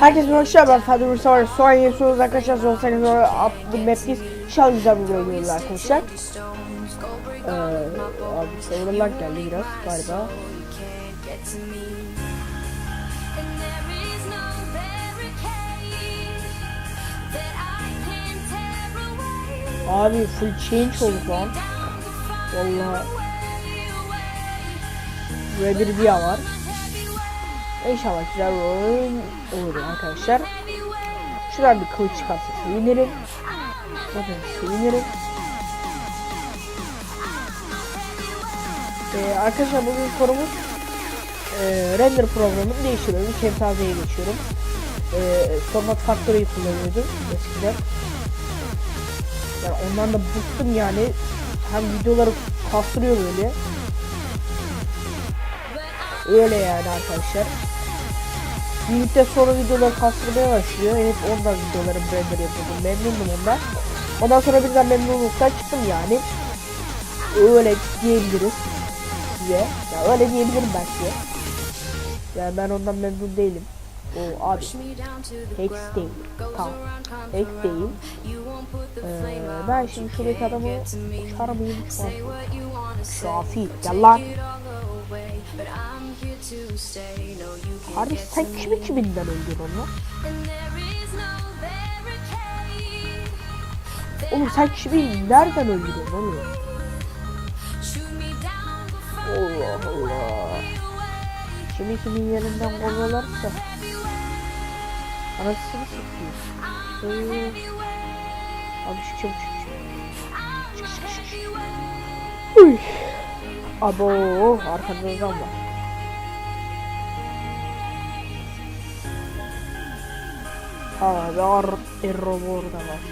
Herkese hoşça ben Fatih Mustafa. Soğan yiyorsunuz arkadaşlar. Sorsanız sonra atlı mapkiz. İnşallah güzel bir video görüyoruz arkadaşlar. Ee, abi savunurlar geldi biraz galiba. Abi full change oldu lan. Vallahi. Böyle bir dia var. İnşallah güzel oyun olur arkadaşlar. Şuradan bir kılıç çıkarsa sevinirim. Zaten sevinirim. Ee, arkadaşlar bugün konumuz e, render programını değiştiriyorum. Camtasia'ya geçiyorum. E, Format Factory'yi kullanıyordum eskiden. Yani ondan da bıktım yani. Hem videoları kastırıyor böyle. Öyle yani arkadaşlar. Bir müddet sonra videolar kastırmaya başlıyor. Hep ondan videoları render yapıyordum. Memnundum ondan. Ondan sonra birden memnunluktan çıktım yani. Öyle diyebiliriz size. Ya öyle diyebilirim size. Yani ben ondan memnun değilim. O abi. Hex değil. Tamam. Hex değil. Ee, ben şimdi şuradaki adamı şu an. Şafi. Gel lan. Abi sen kimi kiminden öldün onu? Oğlum sen kimi nereden öldürdün oğlum? Allah Allah. Kimi kimin yerinden kovalarsa. Anasını sıkıyor. Ee, abi şu çabuk çık çık. Çık çık çık. Uy. Abo arkada adam var. Abi ar erro burada var.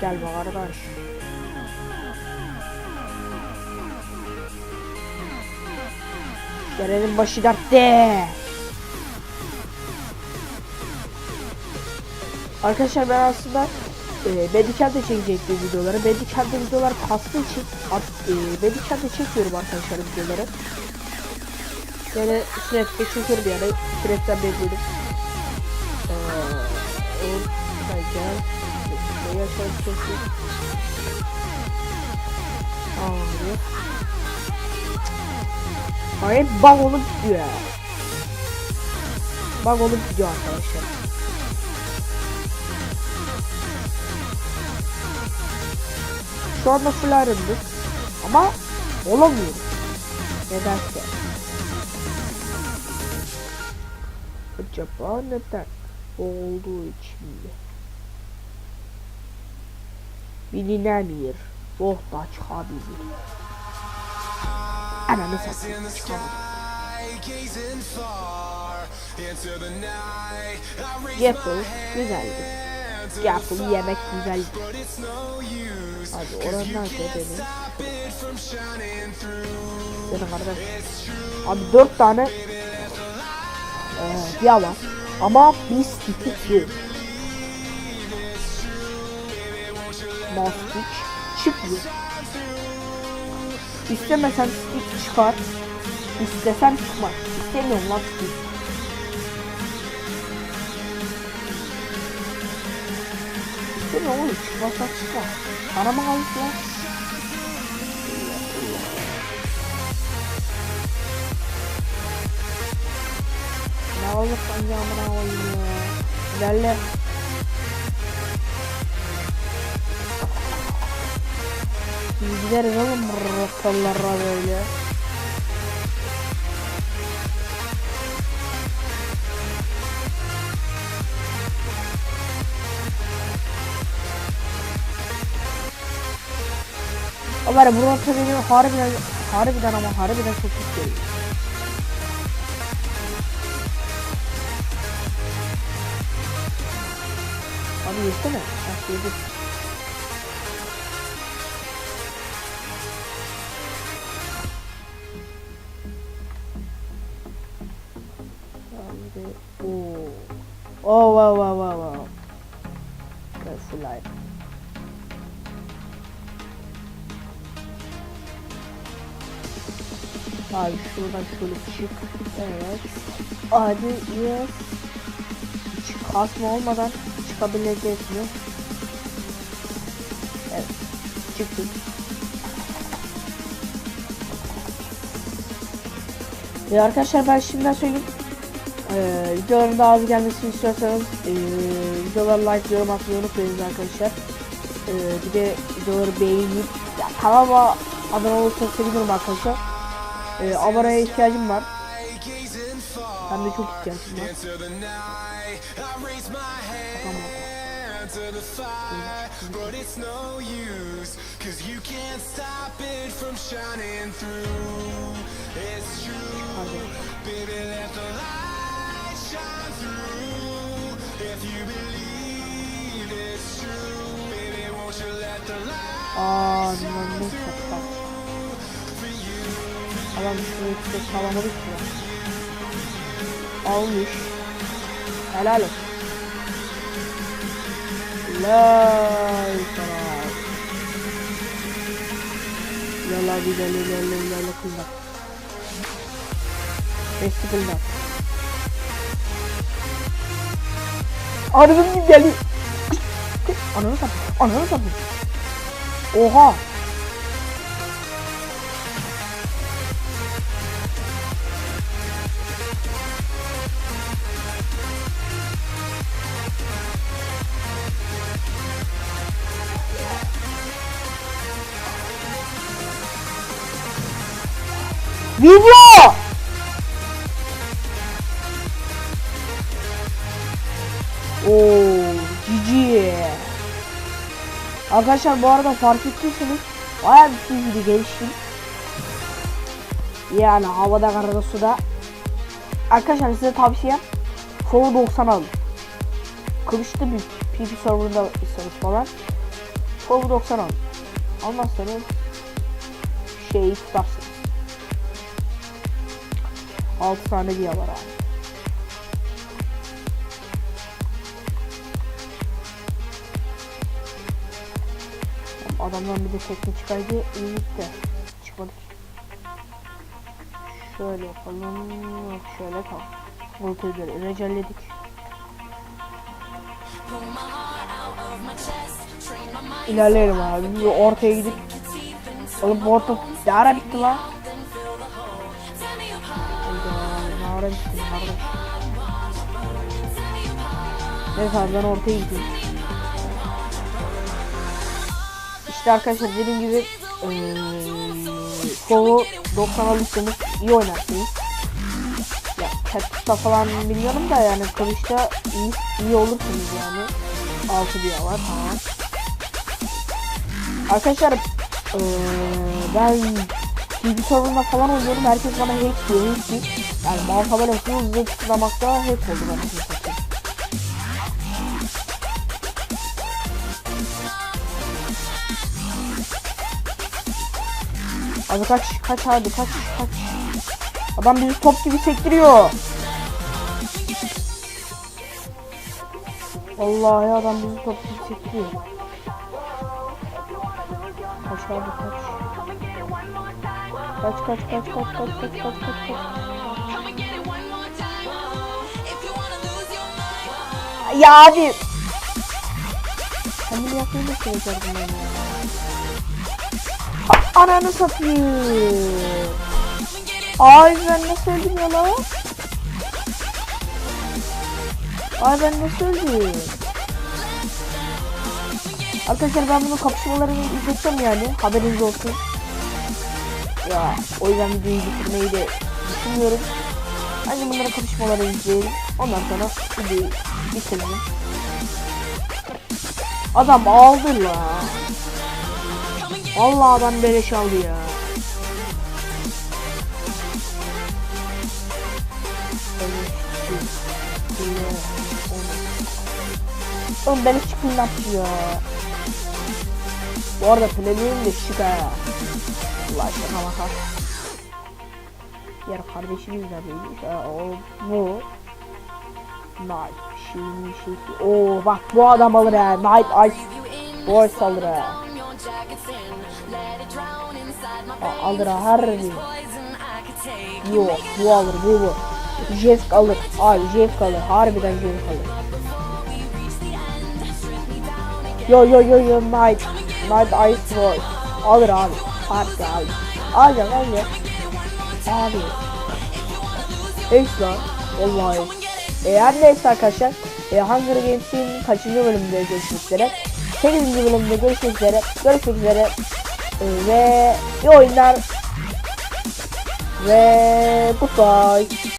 Gel bak arkadaş. Gelenin başı dertte. Arkadaşlar ben aslında e, Bandicam'da çekecektim videoları. Bandicam'da videolar kastığı için at, çekiyorum arkadaşlar videoları. Böyle sürekli çekiyorum yani. Sürekli bekledim. Eee gel. Ne. Abi. Hayır bug olup gidiyor. Bug olup gidiyor arkadaşlar. Şu anda full ayrıldık. Ama olamıyorum. Nedense. Acaba neden? Olduğu için mi? Bilinemiyor. Oh da çıkabilir. Ananı satayım çıkamadım. Apple güzeldi. Apple yemek güzeldi. Abi oran nerede benim? Benim kardeş. Abi dört tane ee, ya var. Ama bir stick yok. Mastik çıkmıyor. İstemesen stick çıkar. İstesem çıkmaz. İstemiyorum lan stick. İstemiyorum oğlum çıkmazsa çıkmaz. Bana mı kalmış lan? Ne olur sence amına koyayım ya. İlerle. Biz gideriz oğlum roktallara böyle. Ama bu rota beni harbiden, harbiden ama harbiden çok istiyorum. Abi yesene. Bak yedi. Abi ooo. Oh wow wow wow wow. Abi şuradan şöyle çık. Evet. Hadi yes. Hiç kasma olmadan çıkabilecek mi? Evet. Çıktık. Ya arkadaşlar ben şimdiden söyleyeyim. Ee, videoların daha az gelmesini istiyorsanız ee, videolara like, yorum atmayı unutmayın arkadaşlar. Ee, bir de videoları beğenip ya, kanalıma abone olursanız sevinirim arkadaşlar. Ee, aboneye ihtiyacım var. Hem de çok ihtiyacım var. Tamam. but it's no use, cause. Adam şunu işte çalamadı ki. Almış. Helal olsun. Lay sana. Lala bir lala lala lala kızlar. Eski kızlar. Arabam gibi geliyor. Ananı sapın. Ananı sapın. Oha. Video! Oo, cici. Arkadaşlar bu arada fark ettiyseniz bayağı bir çizgi geliştim. Yani havada karada suda. Arkadaşlar size tavsiye Flow 90 alın. Kılıçlı bir PP serverında istiyoruz falan. Flow 90 alın. Almazsanız şeyi tutarsınız. 6 tane diye var abi. Adamdan bir de tekne çıkaydı iyi gitti. Çıkmadı. Şöyle yapalım. Yok şöyle tamam. Voltajları recelledik. İlerleyelim abi. Ortaya gidip Oğlum bu orta ne ara bitti lan? Kardeş? Neyse abi ben ortaya gidiyorum. İşte arkadaşlar dediğim gibi eee kolu 90 alırsanız iyi oynarsınız. Ya Catbox'ta falan bilmiyorum da yani kılıçta iyi, iyi olursunuz yani. 6 diye var tamam. Arkadaşlar eee ben Serverında falan oynuyorum. Herkes bana hack diyor, hack diyor. Yani mouse'a böyle hızlı tıklamakta hack oldu bana. Abi kaç kaç abi kaç kaç. Adam bizi top gibi sektiriyor. Vallahi adam bizi top gibi sektiriyor. Kaç abi kaç. Kaç kaç kaç kaç kaç kaç kaç kaç kaç. Ya abi. Kendimi yapmayı nasıl becerdim ben ya? Ananı satayım. Ay ben nasıl öldüm ya lan? Ay ben nasıl öldüm? Arkadaşlar ben bunun kapışmalarını izleteceğim yani. Haberiniz olsun. Ya o yüzden videoyu bitirmeyi de düşünmüyorum. Bence bunların kapışmaları izleyelim. Ondan sonra videoyu bitirelim. Adam aldı la. Vallahi adam beleş aldı ya. Oğlum beni çıkın ya. Bu arada planım de şık ha. Şaka maka. Diğer kardeşimiz de değilmiş. Ha, o bu. Night. Şeyin şey. Oo bak bu adam alır ha. Night Ice Boys alır ha. Aa, alır ha harbi. Yok bu alır bu bu. Jesk alır. Abi Jesk alır. Harbiden Jesk alır. Yo yo yo yo Knight. Knight Ice Sword. Alır abi. Harbi abi. Alacağım alacağım. Abi. Eş lan. Vallahi. E, her neyse arkadaşlar. E, Hunger Games'in kaçıncı bölümünde görüşmek üzere. 8. bölümde görüşmek üzere. Görüşmek üzere. E, ve iyi oyunlar. Ve goodbye.